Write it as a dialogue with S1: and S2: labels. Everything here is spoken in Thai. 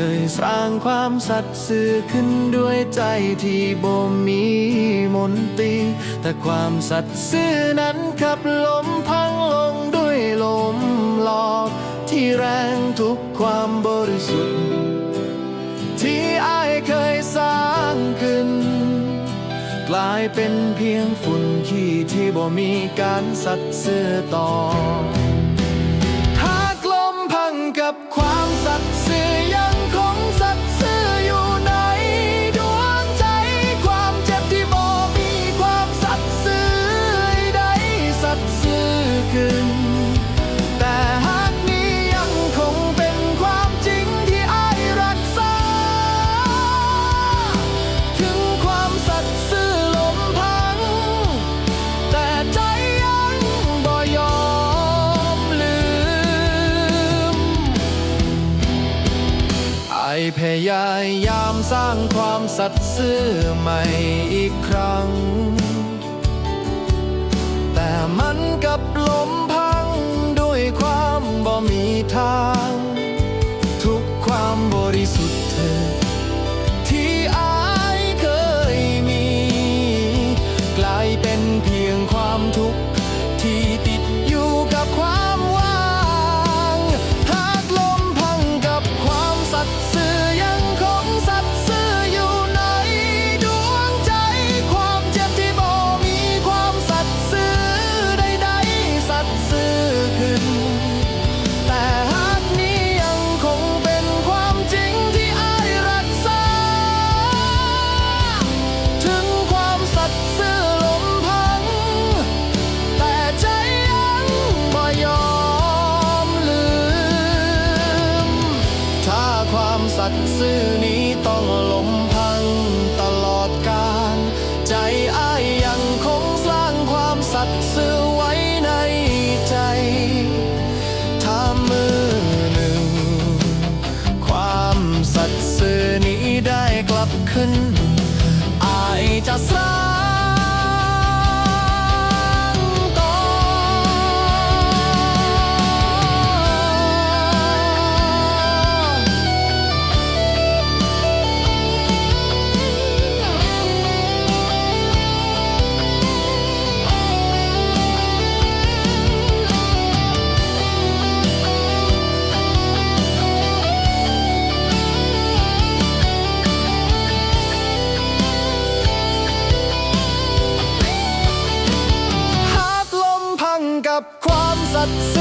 S1: เคยสร้างความสัตย์ซื่อขึ้นด้วยใจที่บ่มีมนตรีแต่ความสัตย์ซื่อนั้นขับลมพังลงด้วยลมหลอกที่แรงทุกความบริสุทธิ์ ที่อายเคยสร้างขึ้น กลายเป็นเพียงฝุ่นขี้ที่บ่มีการสัตย์ซื่อต่อ พยายามสร้างความสัตย์ซื่อใหม่อีกครั้ง แต่มันกลับล้มพังด้วยความบ่มีทาง สัตย์ซื่อนี้ต้องล้มพังตลอดกาลใจอ้ายยังคงสร้างความสัตย์ซื่อไว้ในใจ ถ้ามือหนึ่ง ความสัตย์ซื่อนี้ได้กลับขึ้น อายจะสร้าง such